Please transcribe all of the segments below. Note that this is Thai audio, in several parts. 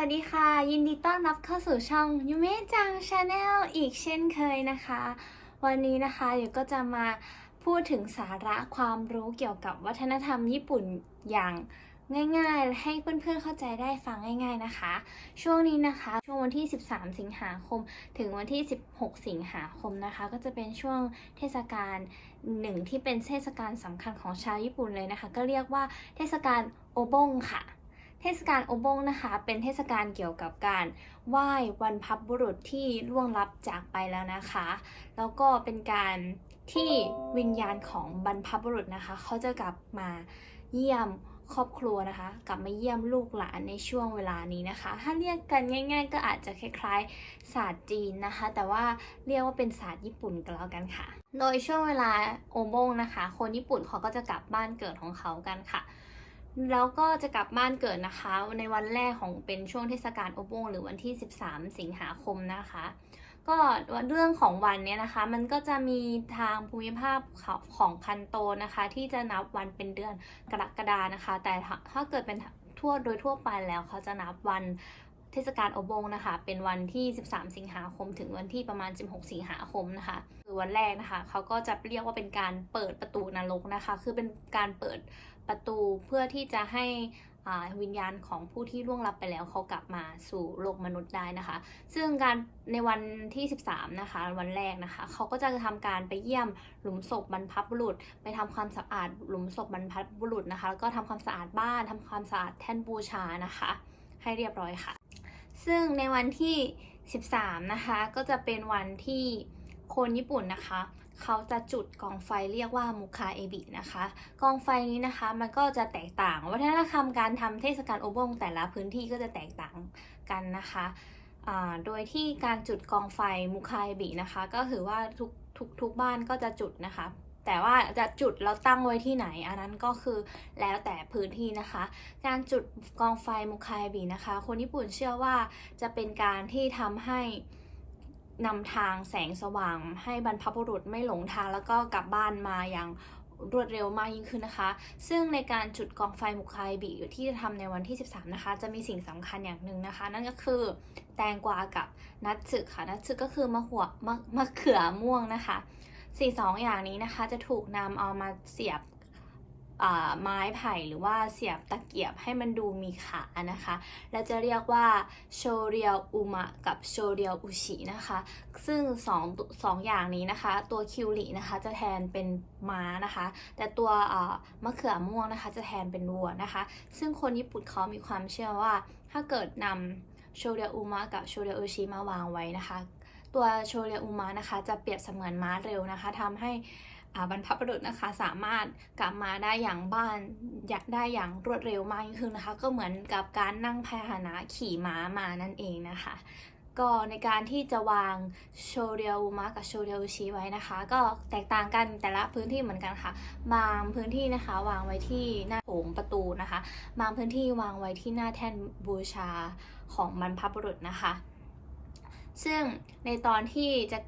วัสดีค่ะ ยินดีต้อนรับเข้าสู่ช่องยูเมจังชาแนลอีกเช่นเคยนะคะ วันนี้นะคะเดี๋ยวก็จะมาพูดถึงสาระความรู้เกี่ยวกับวัฒนธรรมญี่ปุ่นอย่างง่ายๆ ให้เพื่อนๆเข้าใจได้ฟังง่าย ๆนะคะ ช่วงนี้นะคะ ช่วงวันที่ 13 สิงหาคม ถึงวันที่ 16 สิงหาคมนะคะ ก็จะเป็นช่วงเทศกาลหนึ่งที่เป็นเทศกาลสำคัญของชาวญี่ปุ่นเลยนะคะ ก็เรียกว่าเทศกาลโอบงค่ะ เทศกาลโอบงนะคะ เป็นเทศกาลเกี่ยวกับการไหว้วันพับบุรุษที่ล่วงลับจากไปแล้วนะคะ แล้วก็เป็นการที่วิญญาณของบรรพบุรุษนะคะ เขาจะกลับมาเยี่ยมครอบครัวนะคะ กลับมาเยี่ยมลูกหลานในช่วงเวลานี้นะคะ ถ้าเรียกกันง่าย ๆ ก็อาจจะคล้ายๆศาสตร์จีนนะคะ แต่ว่าเรียกว่าเป็นศาสตร์ญี่ปุ่นก็แล้วกันค่ะ โดยช่วงเวลาโอบงนะคะ คนญี่ปุ่นเขาก็จะกลับบ้านเกิดของเขากันค่ะ แล้วก็จะกลับบ้านเกิดนะคะ ในวันแรกของเป็นช่วงเทศกาลโอบงหรือวันที่ 13 สิงหาคมนะคะ ก็เรื่องของวันเนี้ยนะคะ มันก็จะมีทางภูมิภาคของคันโตนะคะ ที่จะนับวันเป็นเดือนกรกฎานะคะ แต่ถ้าเกิดเป็นทั่วโดยทั่วไปแล้วเขาจะนับวันเทศกาลโอบงนะคะ เป็นวันที่ 13 สิงหาคม ถึงวันที่ประมาณ 16 สิงหาคมนะคะคือวันแรกนะคะ เขาก็จะเรียกว่าเป็นการเปิดประตูนรกนะคะ คือเป็นการเปิด ประตูเพื่อที่จะให้วิญญาณของผู้ที่ล่วงลับไปแล้วเขากลับมาสู่โลกมนุษย์ได้นะคะ ซึ่งการในวันที่ 13 นะคะ วันแรกนะคะ เขาก็จะทำการไปเยี่ยมหลุมศพบรรพบุรุษ ไปทำความสะอาดหลุมศพบรรพบุรุษนะคะ แล้วก็ทำความสะอาดบ้านทำความสะอาดแท่นบูชานะคะ ให้เรียบร้อยค่ะ ซึ่งในวันที่ 13 นะคะ ก็จะเป็นวันที่ คนญี่ปุ่นนะคะ เขาจะจุดกองไฟเรียกว่ามุคาเอบินะคะ กองไฟนี้นะคะมันก็จะแตกต่าง วัฒนธรรมการทำเทศกาลโอบงแต่ละพื้นที่ก็จะแตกต่างกันนะคะโดยที่การจุดกองไฟมุคาเอบินะคะ ก็ถือว่าทุกทุกทุกบ้านก็จะจุดนะคะ แต่ว่าจะจุดแล้วตั้งไว้ที่ไหน อันนั้นก็คือแล้วแต่พื้นที่นะคะ การจุดกองไฟมุคาเอบินะคะ คนญี่ปุ่นเชื่อว่าจะเป็นการที่ทำให้ นำทางแสงสว่างให้บรรพบุรุษไม่หลงทางแล้วก็กลับบ้านมาอย่างรวดเร็วมากยิ่งขึ้นนะคะ ซึ่งในการจุดกองไฟมุคายบิที่จะทำในวันที่ 13 นะคะ จะมีสิ่งสำคัญอย่างหนึ่งนะคะ นั่นก็คือแตงกวากับนัทสึค่ะ นัทสึก็คือมะหัวมะมะเขือม่วงนะคะ สี่สองอย่างนี้นะคะจะถูกนำเอามาเสียบ ไม้ไผ่หรือว่าเสียบตะเกียบให้มันดูมีขานะคะ และจะเรียกว่าโชเรียวอุมะกับโชเรียวอุชินะคะ ซึ่ง2อสองอย่างนี้นะคะ ตัวคิวรินะคะจะแทนเป็นม้านะคะ แต่ตัวมะเขือม่วงนะคะจะแทนเป็นวัวนะคะ ซึ่งคนญี่ปุ่นเขามีความเชื่อว่า ถ้าเกิดนำโชเรียวอุมะกับโชเรียวอุชิมาวางไว้นะคะ ตัวโชเรียวอุมะนะคะจะเปรียบเสมือนม้าเร็วนะคะทำให้ บรรพบุรุษนะคะสามารถกลับมาได้อย่างบ้านอยากได้อย่างรวดเร็วมากขึ้นนะคะ ก็เหมือนกับการนั่งพาหนะขี่ม้ามานั่นเองนะคะ ก็ในการที่จะวางโชเรียวมากับโชเรียวชีไว้นะคะ ก็แตกต่างกันแต่ละพื้นที่เหมือนกันค่ะ บางพื้นที่นะคะวางไว้ที่หน้าโถงประตูนะคะ บางพื้นที่วางไว้ที่หน้าแท่นบูชาของบรรพบุรุษนะคะ ซึ่งในตอนที่จะ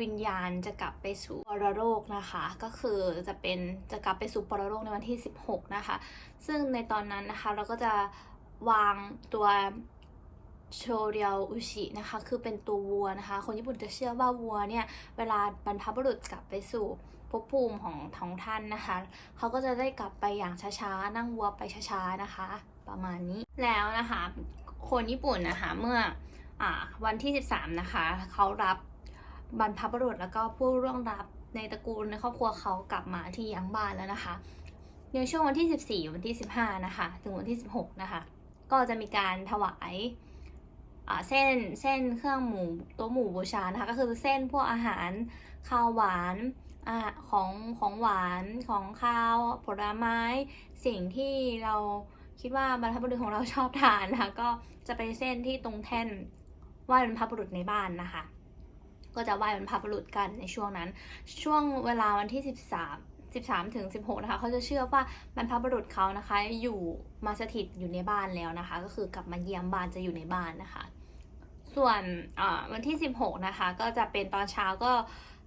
วิญญาณจะกลับไปสู่ปรโลกนะคะ ก็คือจะเป็นจะกลับไปสู่ปรโลกในวันที่ 16 นะคะ ซึ่งในตอนนั้นนะคะเราก็จะวางตัวโชเรียวอุชินะคะ คือเป็นตัววัวนะคะ คนญี่ปุ่นจะเชื่อว่าวัวเนี่ย เวลาบรรพบุรุษกลับไปสู่ภพภูมิของท้องท่านนะคะ เขาก็จะได้กลับไปอย่างช้าๆ นั่งวัวไปช้าๆนะคะ ประมาณนี้แล้วนะคะ คนญี่ปุ่นนะคะ เมื่ออวันที่ 13 นะคะ เขารับ บรรพบุรุษแล้วก็ผู้ร่วงรับในตระกูลในครอบครัวเขากลับมาที่ยังบ้านแล้วนะคะ ในช่วงวันที่ 14 วันที่ 15 นะคะ ถึงวันที่ 16 นะคะ ก็จะมีการถวายเส้นเส้นเครื่องหมูตัวหมูบูชานะคะ ก็คือเส้นพวกอาหารข้าวหวานอของของหวานของข้าวผลไม้ สิ่งที่เราคิดว่าบรรพบุรุษของเราชอบทานนะคะก็จะไปเส้นที่ตรงแท่นไหว้บรรพบุรุษในบ้านนะคะ ก็จะไหว้บรรพบุรุษกันในช่วงนั้น ช่วงเวลาวันที่ 13 13ถึง16นะคะเขาจะเชื่อว่าบรรพบุรุษเขานะคะ อยู่มาสถิตอยู่ในบ้านแล้วนะคะ ก็คือกลับมาเยี่ยมบ้านจะอยู่ในบ้านนะคะ ส่วนวันที่ 16 นะคะ ก็จะเป็นตอนเช้าก็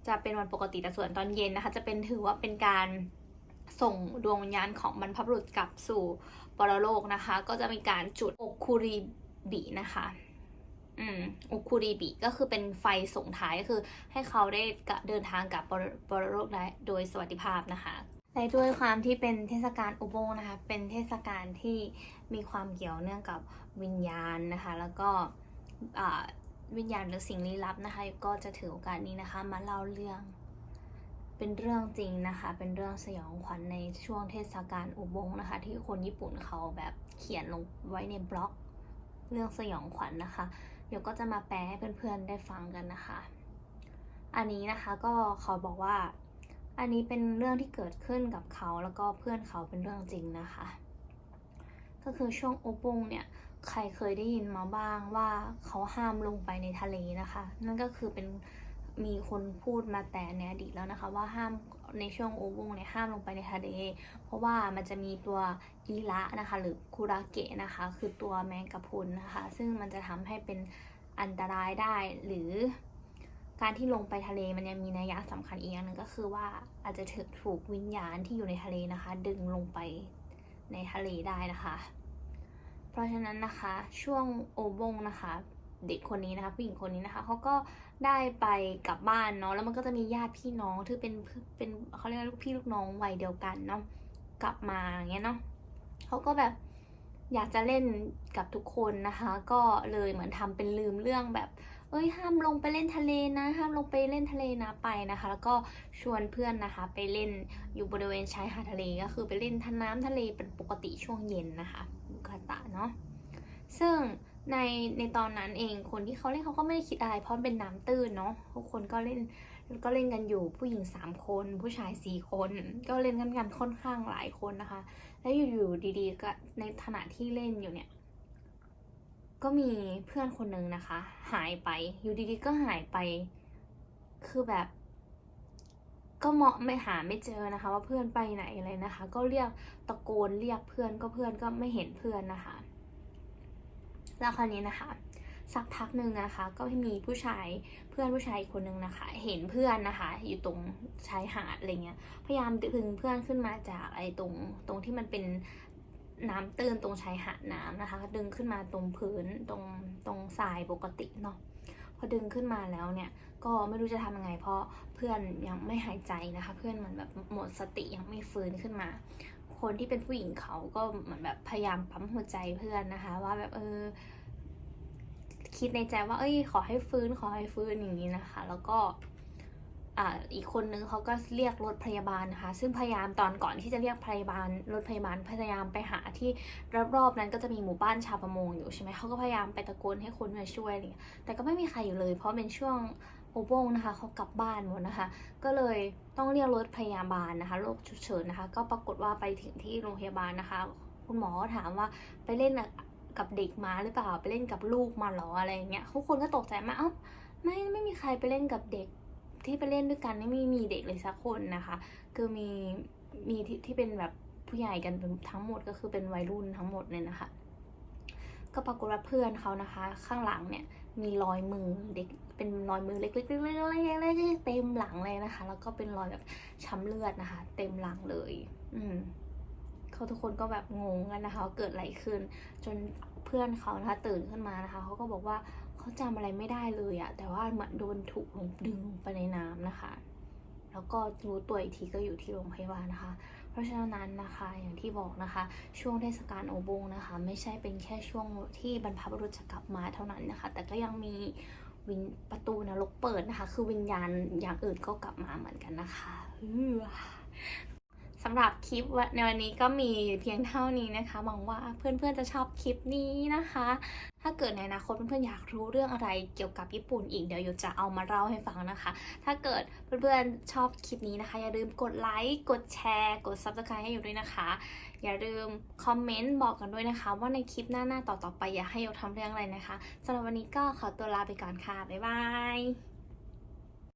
จะเป็นวันปกติแต่ส่วนตอนเย็นนะคะ จะเป็นถือว่าเป็นการส่งดวงวิญญาณของบรรพบุรุษกลับสู่ปรโลกนะคะ ก็จะมีการจุดอกคูรีบินะคะ อืมอุคุริบิก็คือเป็นไฟส่งท้ายก็คือ ให้เขาได้เดินทางกลับปรโลกได้โดยสวัสดิภาพนะคะและด้วยความที่เป็นเทศกาลอุโบงนะคะ เป็นเทศกาลที่มีความเกี่ยวเนื่องกับวิญญาณนะคะ แล้วก็วิญญาณหรือสิ่งลี้ลับนะคะ ก็จะถือโอกาสนี้นะคะ มาเล่าเรื่อง เป็นเรื่องจริงนะคะ เป็นเรื่องสยองขวัญในช่วงเทศกาลอุโบงนะคะ ที่คนญี่ปุ่นเขาแบบเขียนลงไว้ในบล็อก เรื่องสยองขวัญนะคะ ดี๋ยวก็จะมาแปลให้เพื่อนๆได้ฟังกันนะคะ อันนี้นะคะก็เขาบอกว่า อันนี้เป็นเรื่องที่เกิดขึ้นกับเขาแล้วก็เพื่อนเขาเป็นเรื่องจริงนะคะ ก็คือช่วงโอปุงเนี่ยใครเคยได้ยินมาบ้างว่าเขาห้ามลงไปในทะเลนะคะ นั่นก็คือเป็น มีคนพูดมาแต่ในอดีตแล้วนะคะ ว่าห้ามในช่วงโอปุงเนี่ยห้ามลงไปในทะเล เพราะว่ามันจะมีตัวยีระนะคะ หรือคุราเกะนะคะ คือตัวแมงกะพรุนนะคะ ซึ่งมันจะทำให้เป็นอันตรายได้หรือการที่ลงไปทะเลมันยังมีนัยยะสำคัญอีกอย่างหนึ่งก็คือว่าอาจจะถูกถูกวิญญาณที่อยู่ในทะเลนะคะ ดึงลงไปในทะเลได้นะคะ เพราะฉะนั้นนะคะช่วงโอบงนะคะ เด็กคนนี้นะคะผู้หญิงคนนี้นะคะเขาก็ได้ไปกลับบ้านเนาะแล้วมันก็จะมีญาติพี่น้องที่เป็นเป็นเขาเรียกลูกพี่ลูกน้องวัยเดียวกันเนาะกลับมาอย่างเงี้ยเนาะเขาก็แบบอยากจะเล่นกับทุกคนนะคะ ก็เลยเหมือนทำเป็นลืมเรื่องแบบ เอ้ยห้ามลงไปเล่นทะเลนะห้ามลงไปเล่นทะเลนะไปนะคะ แล้วก็ชวนเพื่อนนะคะ ไปเล่นอยู่บริเวณชายหาดทะเลก็คือไปเล่นท่าน้ำทะเลเป็นปกติช่วงเย็นนะคะยูคาตะเนาะซึ่ง ในในตอนนั้นเองคนที่เขาเล่นเขาก็ไม่ได้คิดอะไร เพราะเป็นน้ำตื้นเนาะทุกคนก็เล่นก็เล่นกันอยู่ผู้หญิงสามคน ผู้ชายสี่คน ก็เล่นกันกันค่อนข้างหลายคนนะคะ แล้วอยู่ๆดีๆ ก็ในขณะที่เล่นอยู่เนี่ย ก็มีเพื่อนคนหนึ่งนะคะ หายไปอยู่ดีๆก็หายไป คือแบบ ก็เหมาะไม่หาไม่เจอนะคะ ว่าเพื่อนไปไหนอะไรนะคะ ก็เรียกตะโกนเรียกเพื่อนก็เพื่อนก็ไม่เห็นเพื่อนนะคะ แล้วคราวนี้นะคะ สักพักหนึ่งนะคะ ก็มีผู้ชายเพื่อนผู้ชายคนหนึ่งนะคะ เห็นเพื่อนนะคะ อยู่ตรงชายหาดอะไรเงี้ยพยายามดึงเพื่อนขึ้นมาจากไอ้ตรงตรงที่มันเป็นน้ำตื้นตรงชายหาดน้ำนะคะ ดึงขึ้นมาตรงพื้นตรงตรงทรายปกติเนาะพอดึงขึ้นมาแล้วเนี่ยก็ไม่รู้จะทำยังไง เพราะเพื่อนยังไม่หายใจนะคะ เพื่อนเหมือนแบบหมดสติยังไม่ฟื้นขึ้นมา คนที่เป็นผู้หญิงเขาก็เหมือนแบบพยายามปั๊มหัวใจเพื่อนนะคะ ว่าแบบเออคิดในใจว่า เอ้ย ขอให้ฟื้น ขอให้ฟื้นอย่างนี้นะคะ แล้วก็อ่าอีกคนนึงเขาก็เรียกรถพยาบาลนะคะ ซึ่งพยายามตอนก่อนที่จะเรียกพยาบาล รถพยาบาลพยายามไปหาที่รอบๆนั้นก็จะมีหมู่บ้านชาวประมงอยู่ใช่ไหมเขาก็พยายามไปตะโกนให้คนมาช่วยอะไรเงี้ยแต่ก็ไม่มีใครอยู่เลย เพราะเป็นช่วง โอโบงนะคะเขากลับบ้านหมดนะคะ ก็เลยต้องเรียกรถพยาบาลนะคะโรคฉุกเฉินนะคะ ก็ปรากฏว่าไปถึงที่โรงพยาบาลนะคะ คุณหมอถามว่าไปเล่นกับเด็กมาหรือเปล่าไปเล่นกับลูกมาหรออะไรอย่างเงี้ยทุกคนก็ตกใจมากเอ้าไม่ไม่มีใครไปเล่นกับเด็กที่ไปเล่นด้วยกันไม่มีมีเด็กเลยสักคนนะคะ คือมีมีที่ที่เป็นแบบผู้ใหญ่กันทั้งหมดก็คือเป็นวัยรุ่นทั้งหมดเลยนะคะ ก็ปรากฏว่าเพื่อนเขานะคะ ข้างหลังเนี่ย มีรอยมือเด็กเป็นรอยมือเล็กๆๆๆๆๆเต็มหลังเลยนะคะ แล้วก็เป็นรอยแบบช้ำเลือดนะคะ เต็มหลังเลย อืมเขาทุกคนก็แบบงงกันนะคะว่าเกิดอะไรขึ้น จนเพื่อนเขานะคะตื่นขึ้นมานะคะเขาก็บอกว่าเขาจำอะไรไม่ได้เลยอะแต่ว่าเหมือนโดนถูกดึงลงไปในน้ำนะคะ แล้วก็รู้ตัวอีกทีก็อยู่ที่โรงพยาบาลนะคะ เพราะฉะนั้นนะคะอย่างที่บอกนะคะ ช่วงเทศกาลโอบงนะคะ ไม่ใช่เป็นแค่ช่วงที่บรรพบุรุษจะกลับมาเท่านั้นนะคะ แต่ก็ยังมีวินประตูนรกเปิดนะคะ คือวิญญาณอย่างอื่นก็กลับมาเหมือนกันนะคะ สำหรับคลิปในวันนี้ก็มีเพียงเท่านี้นะคะหวังว่าเพื่อนๆจะชอบคลิปนี้นะคะ ถ้าเกิดในอนาคตเพื่อนๆอยากรู้เรื่องอะไรเกี่ยวกับญี่ปุ่นอีกเดี๋ยวโยจะเอามาเล่าให้ฟังนะคะ ถ้าเกิดเพื่อนๆชอบคลิปนี้นะคะ อย่าลืมกดไลค์กดแชร์กด subscribe ให้อยู่ด้วยนะคะ อย่าลืมคอมเมนต์บอกกันด้วยนะคะ ว่าในคลิปหน้าๆต่อๆไปอยากให้โยทำเรื่องอะไรนะคะสำหรับวันนี้ก็ขอตัวลาไปก่อนค่ะบ๊ายบาย